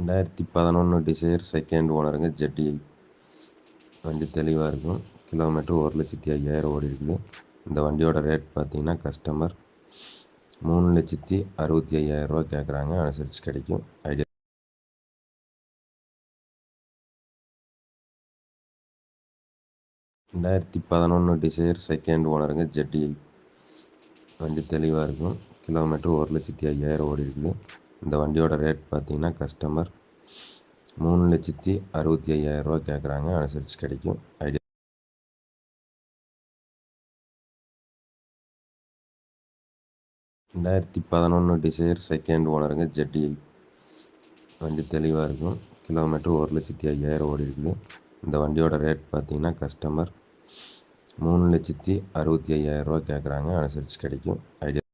ரெண்டாயிரத்தி பதினொன்று desire second ஓனருங்க ஜெட்டி வண்டி தெளிவாக இருக்கும். கிலோமீட்டர் ஒரு லட்சத்தி ஐயாயிரம் ஓடி இருக்குது. இந்த வண்டியோட ரேட் பார்த்தீங்கன்னா கஸ்டமர் மூணு லட்சத்தி அறுபத்தி ஐயாயிரரூவா கேட்குறாங்க அனுசரித்து கிடைக்கும். ஐடியா ரெண்டாயிரத்தி பதினொன்று டிசைர் செகண்ட் ஓனருங்க ஜெட்டி வண்டி தெளிவாக இருக்கும். கிலோமீட்டர் ஒரு லட்சத்தி ஐயாயிரம் ஓடி இருக்குது. இந்த வண்டியோட ரேட் பார்த்தீங்கன்னா கஸ்டமர் மூணு லட்சத்தி அறுபத்தி ஐயாயிரரூவா கேட்குறாங்க. அனுசரித்து கிடைக்கும். ஐடியா ரெண்டாயிரத்தி பதினொன்று டிசைர் செகண்ட் ஓனருங்க ஜெட்டி வண்டி தெளிவாக இருக்கும். கிலோமீட்டர் ஒரு லட்சத்தி ஐயாயிரம் ஓடி இருக்குது. இந்த வண்டியோட ரேட் பார்த்தீங்கன்னா கஸ்டமர் மூணு லட்சத்தி அறுபத்தி ஐயாயிரரூவா கேட்குறாங்க. அனுசரித்து கிடைக்கும். ஐடியா